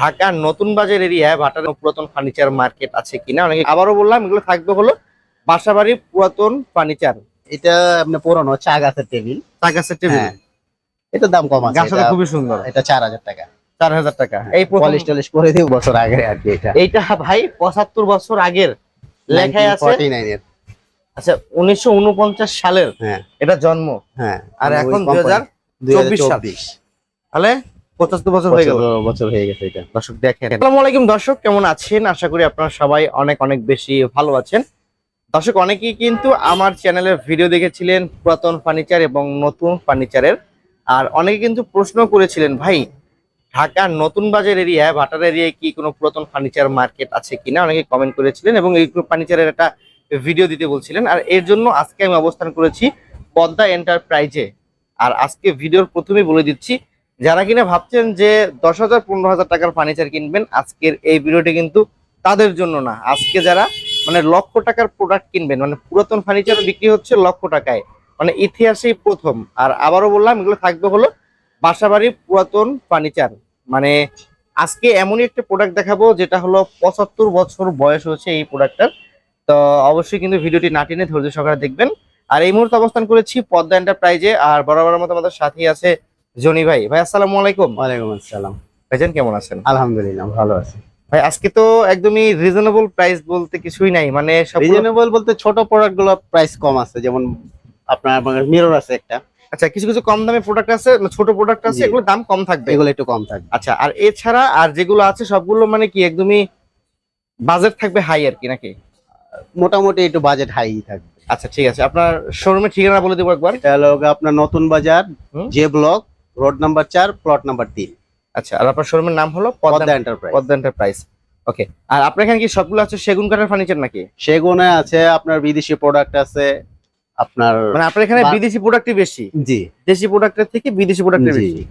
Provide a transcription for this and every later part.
ঢাকার নতুন বাজার এরিয়ায় ভাটার পুরাতন ফার্নিচার মার্কেট আছে কিনা অনেকে আবারও বললাম এগুলো থাকবে হলো বাসাবাড়ির পুরাতন ফার্নিচার এটা আপনার পুরনো চা গাছের টেবিল। চা গাছের টেবিল? হ্যাঁ। এটা দাম কম আছে। গাছটা খুবই সুন্দর। এটা চার হাজার টাকা। চার হাজার টাকা। এই পলিশ টলিশ করে দিই বছর আগে আর কি এটা। এইটা ভাই পঁচাত্তর বছর আগের লেখায় আছে। আচ্ছা উনিশশো উনপঞ্চাশ সালের হ্যাঁ। এটা জন্ম। হ্যাঁ আর এখন company- 2024 সাল। 2024 তাহলে পঁচাত্তর বছর হয়ে গেল। বছর- হয়ে গেছে এটা। দর্শক দেখেন। আসসালামু আলাইকুম দর্শক কেমন আছেন? আশা করি আপনারা সবাই অনেক অনেক বেশি ভালো আছেন। দর্শক অনেকেই কিন্তু আমার চ্যানেলের ভিডিও দেখেছিলেন পুরাতন ফার্নিচার এবং নতুন ফার্নিচারের। আর অনেকে কিন্তু প্রশ্ন করেছিলেন ভাই ঢাকার নতুন বাজার এরিয়ায় ভাটার এরিয়ায় কি কোনো পুরাতন ফার্নিচার মার্কেট আছে কিনা? অনেকে কমেন্ট করেছিলেন এবং এই ফার্নিচারের একটা ভিডিও দিতে বলছিলেন। আর এর জন্য আজকে আমি অবস্থান করেছি পদ্মা এন্টারপ্রাইজে। আর আজকে ভিডিওর প্রথমেই বলে দিচ্ছি যারা কিনা ভাবছেন যে দশ হাজার, পনেরো হাজার টাকার ফার্নিচার কিনবেন, আজকের এই ভিডিওটি কিন্তু তাদের জন্য না। আজকে যারা মানে লক্ষ টাকার প্রোডাক্ট কিনবেন মানে পুরাতন ফার্নিচার বিক্রি হচ্ছে লক্ষ টাকায় মানে ইতিহাসেই প্রথম। আর আবারও বললাম, এগুলো থাকবে হলো বাসাবাড়ির পুরাতন ফার্নিচার মানে আজকে এমনই একটা প্রোডাক্ট দেখাবো, যেটা হলো পঁচাত্তর বছর বয়স হচ্ছে এই প্রোডাক্টটার তো অবশ্যই কিন্তু ভিডিওটি না টেনে ধৈর্য সহকারে দেখবেন। আর এই মুহূর্তে অবস্থান করেছি পদ্মা এন্টারপ্রাইজে আর বরাবর মতো আমাদের সাথেই আছে জনি ভাই ভাই আসসালামু আলাইকুম। ওয়ালাইকুম আসসালাম। ভাইজান কেমন আছেন? আলহামদুলিল্লাহ ভালো আছি। ভাই আজকে তো একদমই রিজনেবল প্রাইস বলতে কিছুই নাই মানে রিজনেবল বলতে ছোট প্রোডাক্টগুলো প্রাইস কম আছে যেমন আপনার মিরর আছে একটা। আচ্ছা কিছু কিছু কম দামে প্রোডাক্ট আছে ছোট প্রোডাক্ট আছে এগুলো দাম কম থাকবে? এগুলো একটু কম থাকবে। আচ্ছা আর এছাড়া আর যেগুলো আছে সবগুলো মানে কি একদমই বাজেট থাকবে হাই আর কি নাকি? মোটামুটি একটু বাজেট হাই থাকবে। আচ্ছা ঠিক আছে। আপনার শোরুমের ঠিকানা বলে দেবো একবার। এটা হলো আপনার Notun Bazar J block road number চার প্লট নাম্বার তিন। আচ্ছা আর আপনার শোরুমের নাম হলো Padma Padma enterprise. Padma enterprise. Okay আর আপনার এখানে কি সবগুলো আছে সেগুন কাঠের ফার্নিচার নাকি? সেগুনে আছে আপনার বিদেশি প্রোডাক্ট আছে আপনার মানে আপনার এখানে বিদেশি প্রোডাক্টই বেশি? জি। দেশি প্রোডাক্টের থেকে বিদেশি প্রোডাক্টের বেশি?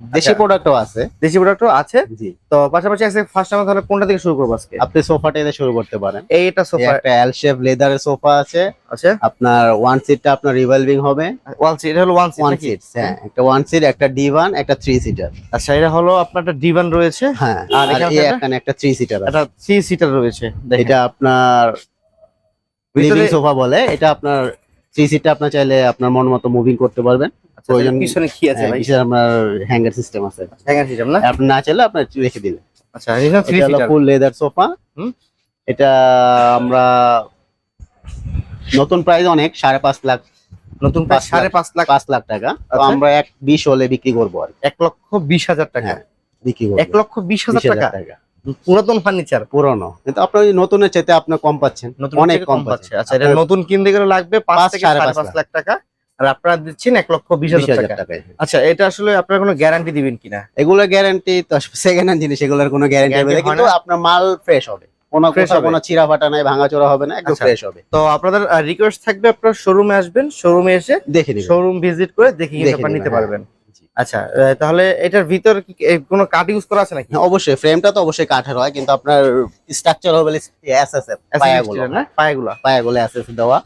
দেশি আচ্ছা। প্রোডাক্টও আছে। দেশি প্রোডাক্টও আছে। জি। তো পাশাপাশি আছে ফার্স্ট আমরা তাহলে কোনটা থেকে শুরু করব আজকে? আপনি সোফাটা দিয়ে শুরু করতে পারেন। এইটা এই সোফা একটা এল শেপ লেদারের সোফা আছে। আছে? আপনার ওয়ান সিটটা আপনার রিভলভিং হবে। ওয়ান সিট হলো ওয়ান সিট ওয়ান সিট হ্যাঁ একটা ওয়ান সিট একটা ডিভান একটা থ্রি সিটার আচ্ছা এটা হলো আপনার একটা ডিভান রয়েছে। হ্যাঁ আর এখানে একটা? থ্রি সিটার একটা থ্রি সিটার রয়েছে এটা আপনার লিভিং সোফা বলে। এটা আপনার থ্রি সিটটা আপনার চাইলে আপনার মন মতো মুভিং করতে পারবেন। আচ্ছা, প্রয়োজন- পিছনে কি আছে হ্যাঁ, ভাই? পিছনে আপনার হ্যাঙ্গার সিস্টেম আছে। হ্যাঙ্গার সিস্টেম না? আপনি না চাইলে আপনার রেখে দিলেন আচ্ছা এটা হলো ফুল লেদার সোফা হুম। এটা আমরা নতুন প্রাইস অনেক সাড়ে পাঁচ লাখ নতুন প্রায় সাড়ে পাঁচ লাখ। পাঁচ লাখ টাকা। তো আচ্ছা। আমরা এক বিশ হলে বিক্রি করব আর। এক লক্ষ বিশ হাজার টাকা। হ্যাঁ, বিক্রি এক লক্ষ বিশ হাজার টাকা? পুরাতন ফার্নিচার পুরনো। কিন্তু আপনার নতুনের চাইতে আপনি কম পাচ্ছেন। অনেক কম পাচ্ছে। আচ্ছা এটা নতুন কিনতে গেলে লাগবে পাঁচ থেকে সাড়ে পাঁচ লাখ টাকা। আর আপনারা দিচ্ছেন এক লক্ষ বিশ হাজার হাজার টাকা। টাকায়। আচ্ছা এটা আসলে আপনারা কোনো গ্যারান্টি দিবেন কিনা? এগুলো গ্যারান্টি তো সেকেন্ড হ্যান্ড জিনিস এগুলোর কোনো গ্যারান্টি হবে কিন্তু আপনার মাল ফ্রেশ হবে। কোনো কোনো চিরা ফাটা নাই ভাঙাচোরা হবে না একদম আচ্ছা। ফ্রেশ হবে। তো আপনাদের রিকোয়েস্ট থাকবে আপনার শোরুমে আসবেন শোরুমে এসে দেখে শোরুম ভিজিট করে দেখে আপনারা নিতে হ্যাঁ। পারবেন। আচ্ছা তাহলে এটার ভিতর কি কোনো কাঠ ইউজ করা আছে নাকি? হ্যাঁ, অবশ্যই। ফ্রেমটা তো অবশ্যই কাঠের হয় কিন্তু আপনার স্ট্রাকচার হবে এসএসএফ পায়াগুলো। পায়াগুলা। পায়াগুলো এসএস দেওয়া।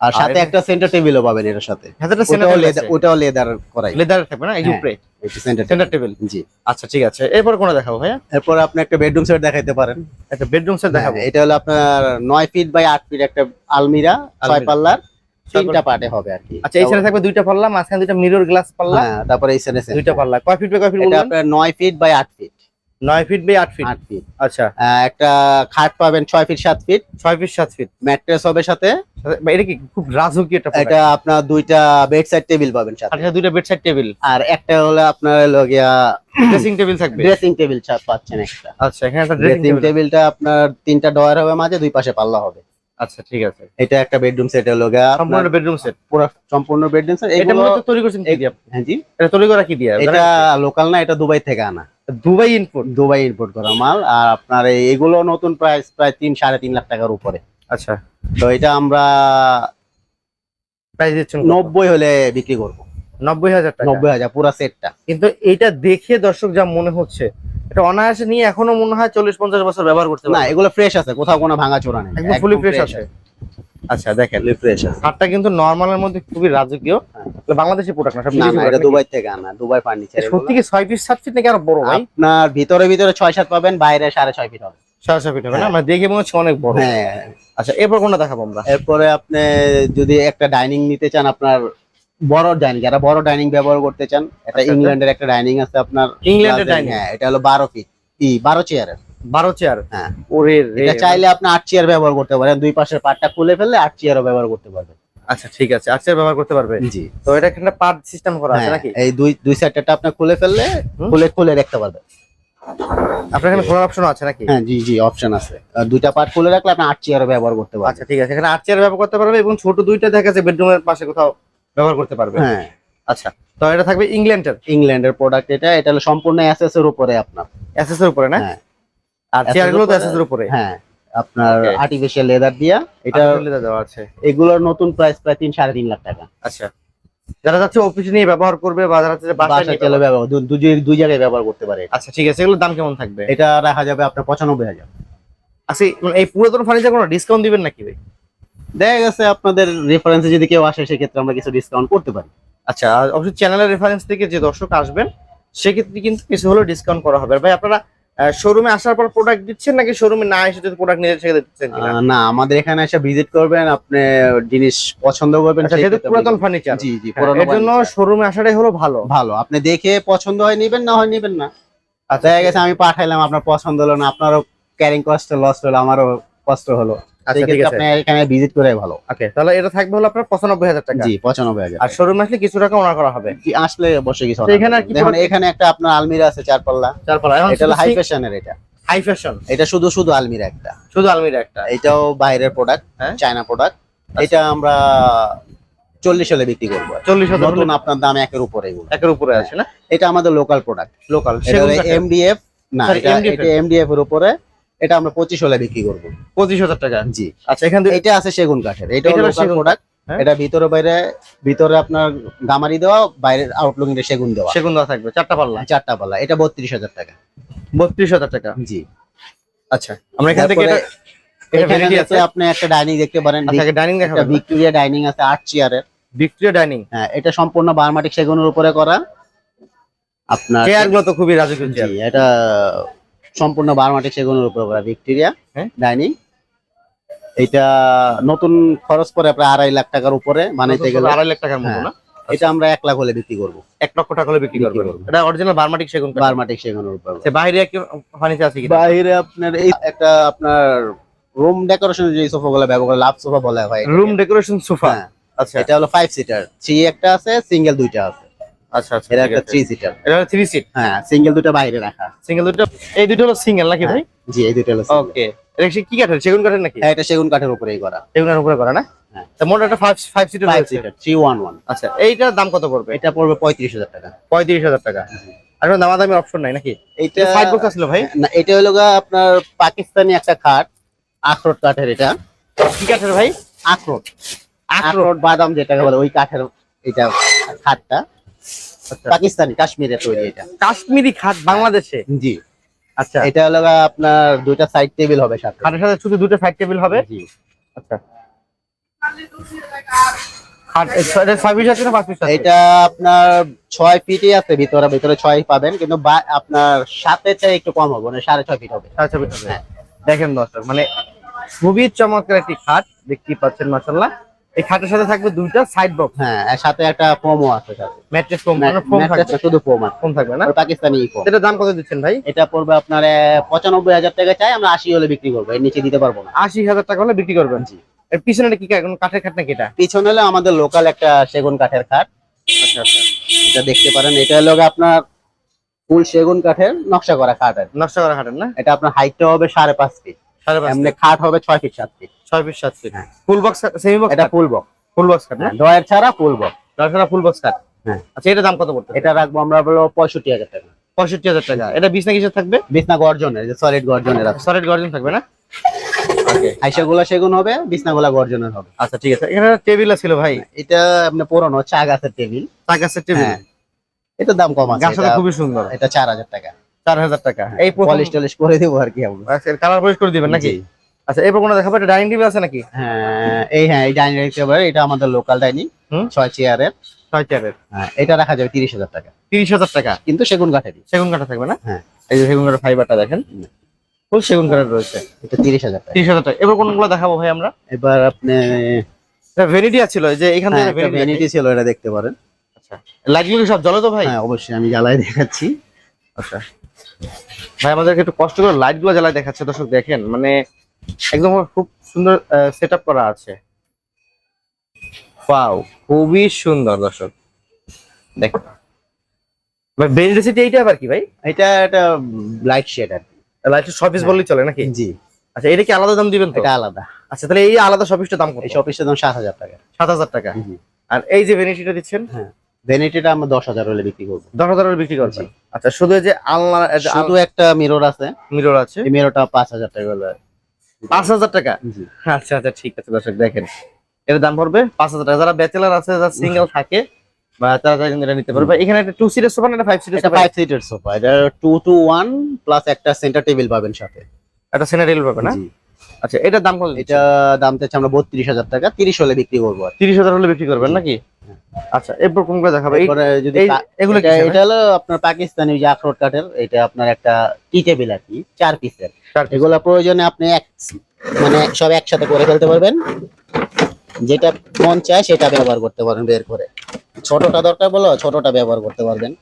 আর সাথে একটা সেন্টার টেবিলও পাবেন এর সাথে। হাতেটা ওটাও সেন্টার লেদার ওটাও লেদার করাই। লেদার থাকবে না? এই হ্যাঁ। উপরে। এটা সেন্টার সেন্টার টেবিল জি। আচ্ছা ঠিক আছে। এরপর কোনটা দেখাবো ভাইয়া? এরপর আপনি একটা বেডরুম সেট দেখাইতে পারেন। একটা বেডরুম সেট দেখাবো। হ্যাঁ, এটা হলো আপনার নয় ফিট বাই আট ফিট একটা আলমিরা ছয়। পাল্লার। তিনটা পার্টে হবে আর কি। আচ্ছা এই সাইডে থাকবে দুইটা পাল্লা মাঝখানে দুইটা মিরর গ্লাস পাল্লা। হ্যাঁ তারপরে এই সাইডে দুইটা পাল্লা। কয় ফিট বাই কয় ফিট এটা আপনার নয় ফিট বাই আট ফিট নয় ফিট বাই আট ফিট আট ফিট আচ্ছা। একটা খাট পাবেন ছয় ফিট সাত ফিট ছয় ফিট সাত ফিট ম্যাট্রেস হবে সাথে। এটা কি খুব রাজকীয় একটা এটা আপনার দুইটা বেড সাইড টেবিল পাবেন সাথে। আচ্ছা দুইটা বেড সাইড টেবিল আর একটা হলো আপনার হলো গিয়া ড্রেসিং টেবিল থাকবে। ড্রেসিং টেবিল পাচ্ছেন একটা আচ্ছা এখানে একটা ড্রেসিং টেবিলটা আপনার তিনটা ডয়ার হবে মাঝে দুই পাশে পাল্লা হবে। আচ্ছা ঠিক আছে। এটা একটা বেডরুম সেট হলো গিয়া সম্পূর্ণ বেডরুম সেট পুরো সম্পূর্ণ বেডরুম সেট এটা মূলত তৈরি করছেন কি দিয়ে হ্যাঁ জি। এটা তৈরি করা কি দিয়ে? এটা লোকাল না এটা দুবাই থেকে আনা। দুবাই ইনপুট দুবাই ইম্পোর্ট করা মাল আর আপনার এগুলো নতুন প্রাইস প্রায় তিন সাড়ে তিন লাখ টাকার উপরে। আচ্ছা। তো এটা আমরা প্রাইস দিচ্ছেন নব্বই হলে বিক্রি করব। নব্বই হাজার নব্বই হাজার পুরো সেটটা কিন্তু এটা দেখে দর্শক যা মনে হচ্ছে এটা অনায়াসে নিয়ে এখনও মনে হয় চল্লিশ পঞ্চাশ বছর ব্যবহার করতে না এগুলো ফ্রেশ আছে কোথাও কোনো ভাঙা চোরা নেই ফুলি ফ্রেশ আছে। আচ্ছা দেখেন। ফুলি ফ্রেশ আছে খাটটা কিন্তু নর্মালের মধ্যে খুবই রাজকীয়। তাহলে বাংলাদেশি প্রোডাক্ট না সব না এটা দুবাই থেকে আনা দুবাই ফার্নিচার সত্যি কি ছয় পিস সাত ফিট নাকি আরও বড় ভাই? আপনার ভিতরে ভিতরে ছয় সাত পাবেন বাইরে সাড়ে ছয় ফিট হবে। সাড়ে ছয় ফিট হবে না? হ্যাঁ। মানে দেখে মনে হচ্ছে অনেক বড়। হ্যাঁ। আচ্ছা এরপর কোনটা দেখাবো আমরা? এরপরে আপনি যদি একটা ডাইনিং নিতে চান আপনার বড় ডাইনিং যারা বড় ডাইনিং ব্যবহার করতে চান এটা আচ্ছা। ইংল্যান্ডের একটা ডাইনিং আছে আপনার ইংল্যান্ডের ডাইনিং হ্যাঁ এটা হলো বারো ফিট ই বারো চেয়ারের বারো চেয়ার হ্যাঁ। ওরে এটা চাইলে আপনি আট চেয়ার ব্যবহার করতে পারেন। দুই পাশের পাটটা খুলে ফেললে আট চেয়ারও ব্যবহার করতে পারবেন আচ্ছা ঠিক আছে। চেয়ার ব্যবহার করতে পারবে? জি। তো এটা এখানে পার্ট সিস্টেম করা আছে হ্যাঁ, নাকি? এই দুই দুই সাইডটা আপনি খুলে ফেললে খুলে খুলে রাখতে পারবেন। আপনার এখানে খোলার অপশন আছে নাকি? হ্যাঁ জি জি অপশন আছে। দুইটা পার্ট খুলে রাখলে আপনি আট চেয়ারও ব্যবহার করতে পারবেন। আচ্ছা ঠিক আছে। এখানে আট চেয়ার ব্যবহার করতে পারবে এবং ছোট দুইটা দেখা যাচ্ছে বেডরুমের পাশে কোথাও ব্যবহার করতে পারবে। হ্যাঁ। আচ্ছা তো এটা থাকবে ইংল্যান্ডের ইংল্যান্ডের প্রোডাক্ট এটা। এটা হলো সম্পূর্ণ এসএস এর উপরে আপনার। এসএস এর উপরে না? হ্যাঁ। আর উপরে- হ্যাঁ আপনার আর্টিফিশিয়াল লেদার দিয়া এটা এটা দেওয়া আছে। এগুলোর নতুন প্রাইস প্রায় তিন সাড়ে তিন লাখ টাকা। আচ্ছা। যারা যাচ্ছে অফিসে নিয়ে ব্যবহার করবে বা যারা যাচ্ছে বাসায় বাসায় চলে ব্যবহার দুই- জায়গায় ব্যবহার করতে পারে এটা। আচ্ছা ঠিক আছে। এগুলোর দাম কেমন থাকবে? এটা রাখা যাবে আপনার পঁচানব্বই হাজার। আচ্ছা মানে এই পুরাতন ফার্নিচার কোনো ডিসকাউন্ট দিবেন নাকি ভাই? দেখা গেছে আপনাদের রেফারেন্সে যদি কেউ আসে সেক্ষেত্রে আমরা কিছু ডিসকাউন্ট করতে পারি। আচ্ছা অবশ্যই চ্যানেলের রেফারেন্স থেকে যে দর্শক আসবেন সেক্ষেত্রে কিন্তু কিছু হলেও ডিসকাউন্ট করা হবে। ভাই আপনারা শোরুমে আসার পর প্রোডাক্ট দিচ্ছেন নাকি শোরুমে না এসে যদি প্রোডাক্ট নিয়ে সেক্ষেত্রে দিচ্ছেন না আমাদের এখানে এসে ভিজিট করবেন আপনি জিনিস পছন্দ করবেন আচ্ছা যেহেতু পুরাতন ফার্নিচার জি জি পুরানো এর জন্য। শোরুমে আসাটাই হলো ভালো। ভালো আপনি দেখে পছন্দ হয় নিবেন না হয় নিবেন না। আচ্ছা গেছে আমি পাঠাইলাম আপনার পছন্দ হলো না আপনারও ক্যারিং কস্ট লস হলো আমারও কষ্ট হলো। আচ্ছা আপনি এখানে ভিজিট করে ভালো। ওকে তাহলে এটা থাকবে হলো আপনার পঁচানব্বই হাজার টাকা। জি আর শোরুমে আসলে কিছু টাকা ওনার করা হবে। কি আসলে অবশ্যই কিছু এখানে আর কি এখানে একটা আপনার আলমিরা আছে চার পাল্লা চার পালা এটা হাই ফ্যাশনের এটা। হাই ফ্যাশন এটা শুধু শুধু আলমিরা একটা। শুধু আলমিরা একটা। এটাও বাইরের প্রোডাক্ট হ্যাঁ। চায়না প্রোডাক্ট এটা আমরা চল্লিশ হলে বিক্রি করব। চল্লিশ নতুন আপনার দাম একের উপরে একের উপরে আছে না? এটা আমাদের লোকাল প্রোডাক্ট লোকাল এমডিএফ না এমডিএফ এর উপরে এটা আমরা পঁচিশ হলে বিক্রি করব। পঁচিশ হাজার টাকা? জি। আচ্ছা এখান থেকে এটা আছে সেগুন কাঠের। এটা প্রোডাক্ট হ্যাঁ। এটা ভিতরে বাইরে ভিতরে আপনার গামারি দেওয়া বাইরের আউটলুকিং সেগুন দেওয়া। সেগুন দেওয়া থাকবে চারটা পাল্লা? চারটা পাল্লা। এটা বত্রিশ হাজার টাকা। বত্রিশ হাজার টাকা? জি। আচ্ছা আমরা এখান থেকে এটা এটা আছে? আপনি একটা ডাইনিং দেখতে পারেন। ডাইনিং ভিক্টোরিয়া ডাইনিং আছে আট চেয়ারের ভিক্টোরিয়া ডাইনিং হ্যাঁ এটা সম্পূর্ণ বারমাটিক সেগুনের উপরে করা। আপনার চেয়ারগুলো তো খুবই রাজকীয় এটা সম্পূর্ণ বারমাটিক সেগুনের উপরে করা ভিক্টোরিয়া হ্যাঁ। ডাইনিং। এটা নতুন খরচ পড়ে প্রায় আড়াই লাখ টাকার উপরে বানাইতে গেলে। আড়াই লাখ টাকার মতো হ্যাঁ। না? এটা আমরা এক লাখ হলে বিক্রি করব। এক লক্ষ টাকা হলে বিক্রি করব। এটা অরিজিনাল বার্মাটিক সেগুন। বারমাটিক সেগুনের উপরে। আচ্ছা, বাইরে কি ফার্নিচার আছে কি বাইরে আপনার এই একটা আপনার রুম ডেকোরেশন যে সোফা গুলো ব্যবহার করে লাভ সোফা বলা হয় রুম ডেকোরেশন সোফা আচ্ছা। এটা হলো ফাইভ সিটার থ্রি একটা আছে সিঙ্গেল দুইটা আছে। আচ্ছা আচ্ছা এটা একটা থ্রি সিটার এটা হলো থ্রি সিট হ্যাঁ সিঙ্গেল দুটো বাইরে রাখা সিঙ্গেল দুটো? এই দুটো হলো সিঙ্গেল নাকি ভাই? জি এই দুটো হলো ওকে এটা কি কাঠের? সেগুন কাঠের নাকি? হ্যাঁ এটা সেগুন কাঠের উপরেই করা। উপরে করা না? হ্যাঁ। মোট একটা five five seater five seater three one one আচ্ছা এইটার দাম কত পড়বে? এটা পড়বে পঁয়ত্রিশ হাজার টাকা। পঁয়ত্রিশ হাজার টাকা। আর কোনো দামাদামির অপশন নাই নাকি? এটা বক্স ছিল ভাই? না এটা হলো গা আপনার পাকিস্তানি একটা খাট আখরোট কাঠের এটা। কি কাঠের ভাই? আখরোট। আখরোট। বাদাম যেটাকে বলে ওই কাঠের এটা খাটটা। আচ্ছা। পাকিস্তানি কাশ্মীরে তৈরি এটা। কাশ্মীরি খাট বাংলাদেশে? জি। আচ্ছা। এটা হলো আপনার দুইটা সাইড টেবিল হবে সাথে। খাটের সাথে শুধু দুটো সাইড টেবিল হবে? জি। আচ্ছা। এটা আপনার ছয় ফিটই আছে ভিতরে ভিতরে ছয় পাবেন কিন্তু আপনার সাথে চাই একটু কম হবে মানে সাড়ে ছয় ফিট হবে। সাড়ে ছয় পিস হবে। দেখেন দর্শক মানে খুবই চমৎকার একটি খাট দেখতেই পাচ্ছেন মাসাল্লাহ এই খাটের সাথে থাকবে দুইটা সাইড বক্স হ্যাঁ আর সাথে একটা ফোমও আছে ম্যাট্রেস ফোম মানে ফোম থাকবে। শুধু ফোম আছে। ফোম থাকবে না? আর পাকিস্তানি ফোম এটার দাম কত দিচ্ছেন ভাই? এটা পড়বে আপনার আহ, পঁচানব্বই হাজার টাকা চাই আমরা আশি হলে বিক্রি করব এর নিচে দিতে পারব না। আশি হাজার টাকা হলে বিক্রি করবেন? জি। এর পিছনে কি কোনো কাঠের খাট নাকি এটা? পিছনে হলে আমাদের লোকাল একটা সেগুন কাঠের খাট। আচ্ছা আচ্ছা। এটা দেখতে পারেন এটা হলো আপনার ফুল সেগুন কাঠের নকশা করা খাট আর নকশা করা খাটের না? এটা আপনার হাইটটা হবে সাড়ে পাঁচ ফিট সাড়ে পাঁচ এমনি খাট হবে ছয় ফিট সাত ফিট ছয় পিস সাত ফিট হ্যাঁ। ফুল বক্স সেমি বক্স এটা ফুল বক্স ফুল বক্স খাট না? ডয়ের ছাড়া ফুল বক্স নকশা ফুল বক্স খাট হ্যাঁ। আচ্ছা এটা দাম কত পড়বে এটা রাখব আমরা বলো পঁয়ষট্টি হাজার টাকা। পঁয়ষট্টি হাজার টাকা। এটা বিছনা কিসের থাকবে? বিছনা গর্জনের যে সলিড গর্জনের আছে। সলিড গর্জন থাকবে না? গুলা সেগুন হবে বিছনাগুলা গর্জনের হবে। আচ্ছা ঠিক আছে। এখানে টেবিল ছিল ভাই। এটা আপনি পুরনো চা গাছের টেবিল। চা গাছের টেবিল। হ্যাঁ। এটার দাম কম আছে গাছটা খুবই সুন্দর। এটা চার হাজার টাকা। চার হাজার টাকা। এই পলিশ টলিশ করে দেবো আর কি আমরা। কালার পলিশ করে দিবেন নাকি? আচ্ছা এরপর কোনো দেখাবো? এটা ডাইনিং টেবিল আছে নাকি? হ্যাঁ এই হ্যাঁ এই ডাইনিং টেবিল এটা আমাদের লোকাল ডাইনিং। ছয় চেয়ারের ছয় চারের হ্যাঁ এটা রাখা যাবে তিরিশ হাজার টাকা। তিরিশ হাজার টাকা? কিন্তু সেগুন কাঠেরই সেগুন কাঠা থাকবে না? হ্যাঁ। এই যে সেগুন কাঠের ফাইবারটা দেখেন। ফুল সেগুন কাঠের রয়েছে। এটা তিরিশ হাজার টাকা। তিরিশ হাজার টাকা। এবার কোনগুলো দেখাবো ভাই আমরা? এবার আপনি ভেনিটি ছিল যে এখান হ্যাঁ, থেকে ভ্যানিটি ছিল এটা দেখতে পারেন। আচ্ছা লাইটগুলো সব জ্বলে তো ভাই? হ্যাঁ অবশ্যই আমি জ্বালাই দেখাচ্ছি। আচ্ছা। ভাই আমাদেরকে একটু কষ্ট করে লাইটগুলো জ্বালায় দেখাচ্ছে দর্শক দেখেন। মানে একদম খুব সুন্দর সেট করা আছে। ওয়াও খুবই সুন্দর দর্শক। দেখেন ভাই বেনিডিসিটি এইটা আবার কি ভাই? এটা একটা লাইট শেড আর শপিস বললেই চলে নাকি? জি। আচ্ছা এটা কি আলাদা দাম দিবেন তো? এটা আলাদা। আচ্ছা তাহলে এই আলাদা দাম কত? এই টাকা। সাত হাজার টাকা। আর এই যে ভেনিটিটা দিচ্ছেন? ভ্যানিটিটা আমরা হলে বিক্রি করব। হাজারের বিক্রি আচ্ছা শুধু যে আলনা শুধু একটা মিরর আছে। মিরর আছে? এই মিররটা টাকা হলে। জি। আচ্ছা আচ্ছা ঠিক আছে দর্শক দেখেন। এর দাম পড়বে টাকা। যারা ব্যাচেলার আছে যারা সিঙ্গেল থাকে বা তারা এটা নিতে পারবে। এখানে একটা টু সিটের সোফা না ফাইভ সিটের সোফা ফাইভ সিটের সোফা এটা টু টু ওয়ান প্লাস একটা সেন্টার টেবিল পাবেন সাথে। একটা সেনারেল পাবে না? আচ্ছা এটার দাম কত এটা দাম চাচ্ছে আমরা বত্রিশ হাজার টাকা। তিরিশ হলে বিক্রি করব তিরিশ হাজার হলে বিক্রি করবেন নাকি? আচ্ছা এরপর কোনগুলো দেখাবো? যদি এগুলো এটা হলো আপনার পাকিস্তানি যে আখরোট কাঠের এটা আপনার একটা টি টেবিল আর কি চার পিসের। এগুলা প্রয়োজনে আপনি এক মানে সব একসাথে করে ফেলতে পারবেন। যেটা মন চায় সেটা ব্যবহার করতে পারেন বের করে। ছোটটা দরকার বলো ছোটটা ব্যবহার করতে পারবেন।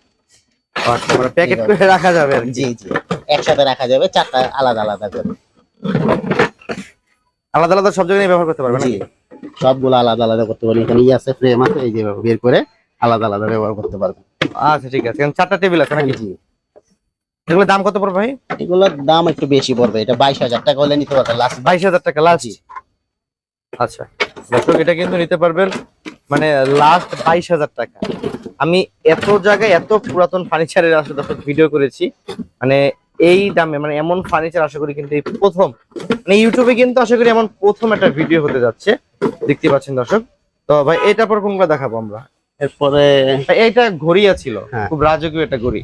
প্যাকেট করে রাখা যাবে জি জি। একসাথে রাখা যাবে চারটা আলাদা আলাদা করে। আলাদা আলাদা সব জায়গায় ব্যবহার করতে পারবেন জি। নাকি? সবগুলো আলাদা আলাদা করতে পারবেন এখানে ই আছে ফ্রেম আছে এই যে বের করে আলাদা আলাদা ব্যবহার করতে পারবেন আচ্ছা ঠিক আছে। এখানে চারটা টেবিল আছে নাকি? জি। এগুলোর দাম কত পড়বে ভাই? এগুলোর দাম একটু বেশি পড়বে। এটা বাইশ হাজার টাকা হলে নিতে পারবেন। লাস্ট বাইশ হাজার টাকা লাস্ট আচ্ছা। দর্শক এটা কিন্তু নিতে পারবেন মানে লাস্ট বাইশ হাজার টাকা। আমি এত জায়গায় এত পুরাতন ফার্নিচারের আসলে ভিডিও করেছি। মানে এই দামে মানে এমন ফার্নিচার আশা করি কিন্তু এই প্রথম মানে ইউটিউবে কিন্তু আশা করি এমন প্রথম একটা ভিডিও হতে যাচ্ছে। দেখতে পাচ্ছেন দর্শক? তো ভাই এটা পর কোনগুলো দেখাবো আমরা? এরপরে এইটা ঘড়িয়া ছিল হ্যাঁ। খুব রাজকীয় একটা ঘড়ি।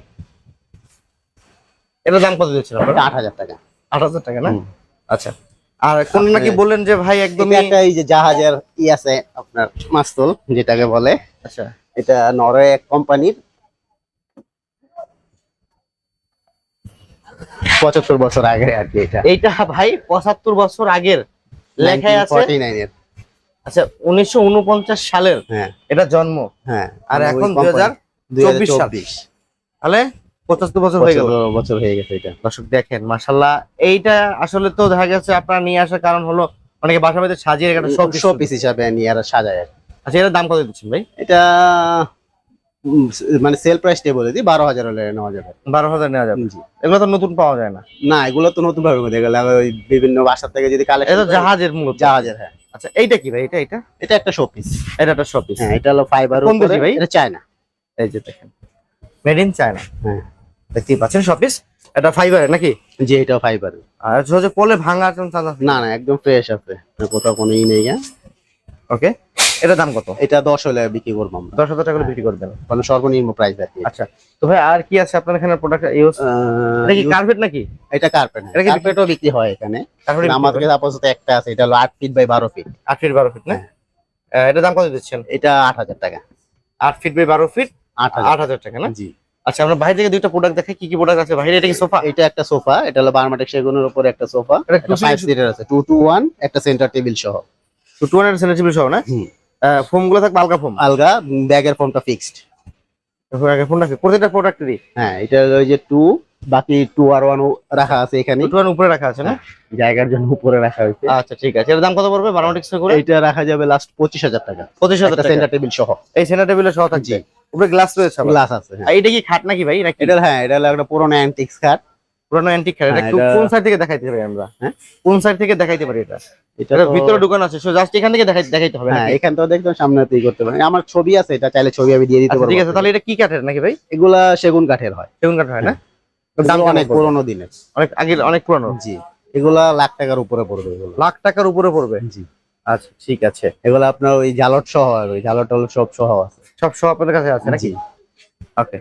এটার দাম কত দিচ্ছিল এটা আট হাজার টাকা। আট হাজার টাকা না? আচ্ছা। আর কোন নাকি বললেন যে ভাই একদমই একটা এই যে জাহাজের ই আছে আপনার মাস্তুল যেটাকে বলে। আচ্ছা। এটা নরওয়ে এক কোম্পানির পঁচাত্তর বছর আগে আর কি এটা। এইটা ভাই পঁচাত্তর বছর আগের লেখায় আছে। 1949 এর। আচ্ছা উনিশশো উনপঞ্চাশ সালের হ্যাঁ। এটা জন্ম। হ্যাঁ। আর এখন দুই হাজার 2024 তাহলে পঁচাত্তর বছর হয়ে গেল। বছর- হয়ে গেছে এটা। দর্শক দেখেন মাসাল্লাহ এইটা আসলে তো দেখা গেছে আপনারা নিয়ে আসার কারণ হলো অনেকে বাসা বাড়িতে সাজিয়ে একটা সব শো পিস হিসাবে নিয়ে আর সাজায়। আচ্ছা এটার দাম কত দিচ্ছেন ভাই? এটা মানে সেল প্রাইসটা বলে দিই বারো হাজার হলে নেওয়া যাবে বারো হাজার নেওয়া যাবে। জি। এগুলো তো নতুন পাওয়া যায় না। না এগুলো তো নতুন ভাবে মধ্যে গেলে। ওই বিভিন্ন বাসার থেকে যদি এটা জাহাজের মূলত। জাহাজের হ্যাঁ। আচ্ছা এইটা কি ভাই? এটা এটা? এটা একটা শোপিস এটা একটা শোপিস হ্যাঁ এটা হলো ফাইবার কোন দেশি ভাই? এটা চায়না এই যে দেখেন। মেড ইন চায়না হ্যাঁ। দেখতেই পাচ্ছেন শোপিস এটা ফাইবার নাকি? যে এটা ফাইবার আর হচ্ছে পোলে ভাঙা চান্স না না একদম ফ্রেশ আছে। কোথাও কোনো ই নেই হ্যাঁ। ওকে এটা দাম কত? এটা দশ হলে বিক্রি করব আমরা। দশ হাজার টাকা করে বিক্রি করবেন মানে সর্বনিম্ন প্রাইস আর কি। আচ্ছা তো ভাই আর কি আছে আপনার এখানে প্রোডাক্ট ইউজ এটা কি কার্পেট নাকি? এটা কার্পেট এটা কি কার্পেটও বিক্রি হয় এখানে। আমাদের কাছে আপাতত একটা আছে এটা হলো আট ফিট বাই বারো ফিট আট ফিট বারো ফিট না? আহ, এটার দাম কত দিচ্ছেন? এটা আট হাজার টাকা। আট ফিট বাই বারো ফিট আট হাজার। টাকা না? জি। আচ্ছা আমরা বাইরে থেকে দুইটা প্রোডাক্ট দেখে কি কি প্রোডাক্ট আছে? বাইরে এটা কি সোফা? এটা একটা সোফা এটা হলো বার্মাটেক সেগুনের উপরে একটা সোফা। এটা two ফাইভ সিটার আছে টু টু ওয়ান একটা সেন্টার টেবিল সহ। টু হান্ড্রেড টেবিল সহ না। ফোমগুলো থাকবে আলগা ফোম আলগা ব্যাগের ফোনটা ফিক্সড ফোন রাখবে প্রত্যেকটা প্রোডাক্টেরই হ্যাঁ এটা ওই যে টু বাকি টু আর ওয়ান রাখা আছে এখানে। টু উপরে রাখা আছে না? জায়গার জন্য উপরে রাখা হয়েছে। আচ্ছা ঠিক আছে। এর দাম কত পড়বে বারোটিক্স করে এইটা রাখা যাবে লাস্ট পঁচিশ হাজার টাকা। পঁচিশ হাজার সেন্টার টেবিল সহ। এই সেন্টার টেবিলের সহ থাকছে। উপরে গ্লাস রয়েছে গ্লাস আছে হ্যাঁ। এটা কি খাট নাকি ভাই এটা হ্যাঁ এটা হলো একটা পুরোনো অ্যান্টিক্স কাঠ পুরানো অ্যান্টিক এটা হ্যাঁ, এটা- কোন সাইড থেকে দেখাইতে পারি আমরা? হ্যাঁ? কোন সাইড থেকে দেখাইতে পারি এটা? এটা ভিতরে দোকান আছে সো জাস্ট এখান থেকে দেখাই দেখাইতে হবে হ্যাঁ এখান থেকে দেখবেন সামনে তুই করতে পারেন। আমার ছবি আছে এটা চাইলে ছবি আমি দিয়ে দিতে আচ্ছা পারব ঠিক আছে তাহলে এটা কি কাঠের নাকি ভাই? এগুলা সেগুন কাঠের হয়। সেগুন কাঠ হয় না? দাম অনেক? পুরোনো দিনের। অনেক আগে অনেক পুরানো? জি। এগুলা লাখ টাকার উপরে পড়বে এগুলো। লাখ টাকার উপরে পড়বে? জি। আচ্ছা ঠিক আছে। এগুলো আপনার ওই জালট সহ ওই জালট সব সহ আছে। সব সব আপনাদের কাছে আছে নাকি? ওকে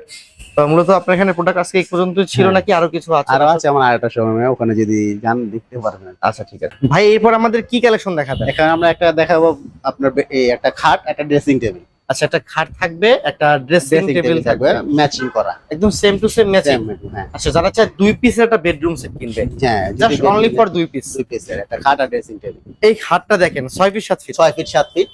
মূলত আপনার এখানে প্রোডাক্ট আজকে এই পর্যন্ত ছিল হ্যাঁ। নাকি আরও কিছু আছে? আরও আছে আমার আরেকটা সময় ওখানে যদি যান দেখতে পারবেন। আচ্ছা ঠিক আছে। ভাই এরপর আমাদের কি কালেকশন দেখাবেন এখানে আমরা একটা দেখাবো আপনার এই একটা খাট একটা ড্রেসিং টেবিল আচ্ছা একটা খাট থাকবে একটা ড্রেসিং টেবিল থাকবে ম্যাচিং করা। একদম সেম টু সেম ম্যাচিং হ্যাঁ। আচ্ছা যারা চায় দুই পিসের একটা বেডরুম সেট কিনবে। হ্যাঁ জাস্ট অনলি ফর দুই পিস দুই পিসের একটা খাট আর ড্রেসিং টেবিল এই খাটটা দেখেন ছয় পিস সাত ফিট ছয় ফিট সাত ফিট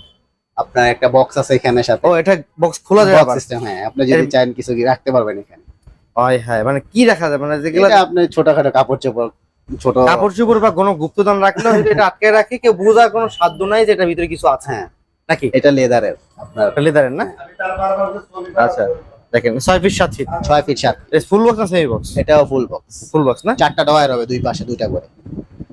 আপনার একটা বক্স আছে এখানে সাথে। ও এটা বক্স খোলা যায় বক্স সিস্টেম হ্যাঁ আপনি যদি চান কিছু কি রাখতে পারবেন এখানে। হয় হ্যাঁ মানে কি রাখা যায়? মানে যেগুলো এটা আপনি ছোটখাটো কাপড় চোপড় ছোট কাপড় চোপড় বা কোনো গুপ্তদান রাখলেও এটা আটকে রাখে কেউ বোঝার কোনো সাধ্য নাই যে এটার ভিতরে কিছু আছে। হ্যাঁ। নাকি? এটা লেদারের আপনার লেদারের না? আচ্ছা দেখেন ছয় পিস সাত ফিট ছয় ফিট সাত ফুল বক্স না সেমি বক্স এটাও ফুল বক্স ফুল বক্স না? চারটা ডয়ার হবে দুই পাশে দুইটা করে।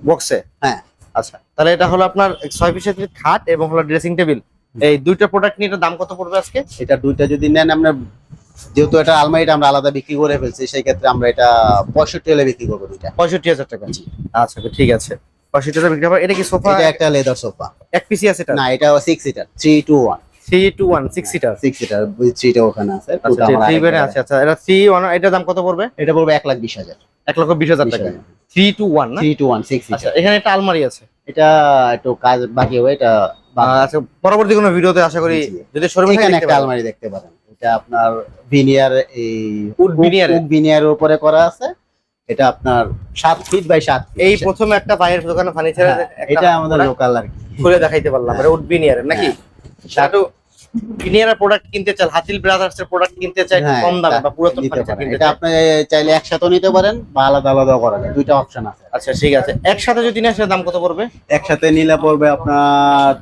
বক্সে হ্যাঁ। আচ্ছা তাহলে এটা হলো আপনার ছয় পিসের খাট এবং হলো ড্রেসিং টেবিল এই দুইটা প্রোডাক্ট নিয়ে দাম কত পড়বে আজকে? এটা দুইটা যদি নেন আমরা যেহেতু এটা আলমারিটা আমরা আলাদা বিক্রি করে ফেলছি সেই ক্ষেত্রে আমরা এটা পঁয়ষট্টি হলে বিক্রি করব দুইটা। পঁয়ষট্টি হাজার টাকা। আচ্ছা ঠিক আছে। পঁয়ষট্টি হাজার বিক্রি হবে। এটা কি সোফা? এটা একটা লেদার সোফা। এক পিসি আছে এটা? না এটা six seater three two one three two one six seater six seater থ্রিটা ওখানে আছে আচ্ছা থ্রি বেডে আছে আচ্ছা এটা থ্রি ওয়ান এটার দাম কত পড়বে? এটা পড়বে এক লাখ বিশ হাজার। এক লক্ষ বিশ হাজার টাকা। থ্রি টু ওয়ান না? থ্রি টু ওয়ান সিক্স আচ্ছা এখানে একটা আলমারি আছে। এটা একটু কাজ বাকি হবে এটা। আচ্ছা পরবর্তী কোনো ভিডিওতে আশা করি যদি শোরুমে একটা আলমারি দেখতে পারেন। এটা আপনার ভিনিয়ার এই উড ভিনিয়ার? উড ভিনিয়ারের উপরে করা আছে। এটা আপনার 7 ফিট বাই 7 ফিট এই প্রথম একটা বাইরের দোকানে ফার্নিচার হ্যাঁ, এটা আমাদের লোকাল আর কি। খুলে দেখাইতে পারলাম মানে উড ভিনিয়ার নাকি? একটু বিনিয়ারের প্রোডাক্ট কিনতে চাল হাতিল ব্রাদার্স এর প্রোডাক্ট কিনতে চাই হ্যাঁ, কম দামে বা পুরাতন ফার্নিচার কিনতে এটা আপনি চাইলে একসাথেও নিতে পারেন বা আলাদা আলাদাও করা যায়। দুইটা অপশন আছে। আচ্ছা ঠিক আছে। একসাথে যদি সেটার দাম কত পড়বে? একসাথে নিলে পড়বে আপনার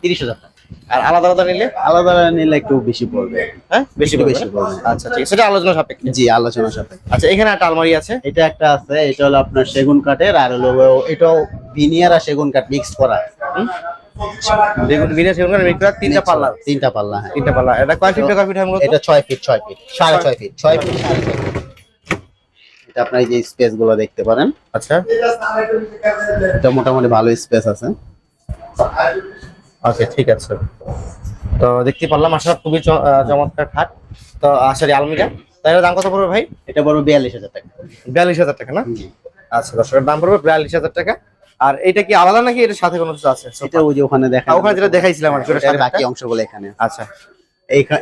তিরিশ হাজার টাকা। আর আলাদা আলাদা নিলে? আলাদা আলাদা নিলে একটু বেশি পড়বে। হ্যাঁ বেশি বেশি পড়বে। আচ্ছা ঠিক আছে। সেটা আলোচনা সাপেক্ষে। জি আলোচনার সাথে আচ্ছা এখানে একটা আলমারি আছে। এটা একটা আছে এটা হলো আপনার সেগুন কাঠের আর হলো এটাও ভিনিয়ার আর সেগুন কাঠ মিক্স করা দেখুন বিনিয়ার সেগুন মিক্সার তিনটা পাল্লা। তিনটা পাল্লা হ্যাঁ। তিনটা পাল্লা। এটা কয় ফিট কয় ফিট মূলত এটা ছয় ফিট ছয় ফিট সাড়ে ছয় ফিট ছয় ফিট এটা আপনার যে স্পেসগুলো দেখতে পারেন। আচ্ছা। এটা মোটামুটি ভালো স্পেস আছে। আচ্ছা ঠিক আছে। তো দেখতে পারলাম আসলে খুবই চমৎকার খাট। তো আলমিরা। তাই দাম কত পড়বে ভাই? এটা পড়বে বিয়াল্লিশ হাজার টাকা। বিয়াল্লিশ হাজার টাকা না? আচ্ছা দর্শকের দাম পড়বে বিয়াল্লিশ হাজার টাকা। আর এটা কি আলাদা নাকি এটার সাথে কোনো কিছু আছে? এটা ওই যে ওখানে দেখা ওখানে যেটা দেখাইছিলাম আর কি, বাকি অংশগুলো এখানে। আচ্ছা।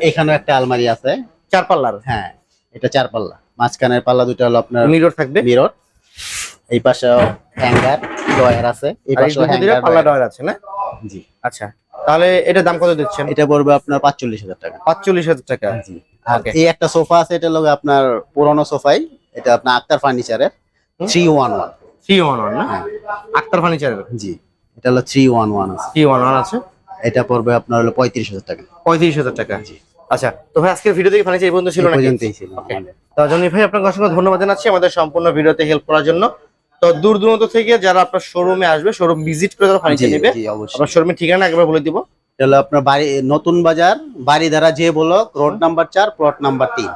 এখানেও একটা আলমারি আছে। চার পাল্লার? হ্যাঁ এটা চার পাল্লা। মাঝখানের পাল্লা দুটো হলো আপনার মিরর থাকবে? মিরর। এই পাশে হ্যাঙ্গার ডয়ার আছে। এই পাশে হ্যাঙ্গার পাল্লা ডয়ার আছে না? জি। আচ্ছা তাহলে এটার দাম কত দিচ্ছেন? এটা পড়বে আপনার পাঁচচল্লিশ হাজার টাকা। পাঁচচল্লিশ হাজার টাকা। জি। আর এই একটা সোফা আছে এটা লোক আপনার পুরনো সোফাই। এটা আপনার আক্তার ফার্নিচারের। Three one one. Three one one না? হ্যাঁ। আক্তার ফার্নিচারের? জি এটা হলো থ্রি ওয়ান ওয়ান আছে। থ্রি ওয়ান ওয়ান আছে। এটা পড়বে আপনার হলো পঁয়ত্রিশ হাজার টাকা। পঁয়ত্রিশ হাজার টাকা। আচ্ছা তো ভাই আজকের ভিডিও থেকে ফার্নিচার এই পর্যন্ত ছিল এই পর্যন্তই ছিল তো জনি ভাই আপনাকে অসংখ্য ধন্যবাদ জানাচ্ছি আমাদের সম্পূর্ণ ভিডিওতে হেল্প করার জন্য। তো দূর দূরান্ত থেকে যারা আপনার শোরুমে আসবে শোরুম ভিজিট করে তারা ফার্নিচার নেবে। আপনার শোরুমের ঠিকানা একবার বলে দিব। আপনার বাড়ি Notun Bazar Baridhara J block road number চার প্লট নাম্বার তিন।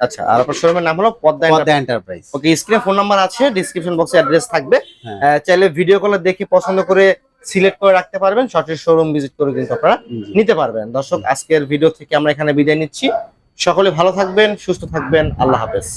আচ্ছা আর আপনার শোরুমের নাম হলো পদ্মা পদ্মা এন্টারপ্রাইজ ওকে স্ক্রিনে ফোন নাম্বার আছে ডিসক্রিপশন বক্সে অ্যাড্রেস থাকবে। হ্যাঁ। চাইলে ভিডিও কলে দেখে পছন্দ করে সিলেক্ট করে রাখতে পারবেন সঠিক শোরুম ভিজিট করে কিন্তু আপনারা নিতে পারবেন। দর্শক আজকের ভিডিও থেকে আমরা এখানে বিদায় নিচ্ছি। সকলে ভালো থাকবেন সুস্থ থাকবেন। আল্লাহ হাফেজ।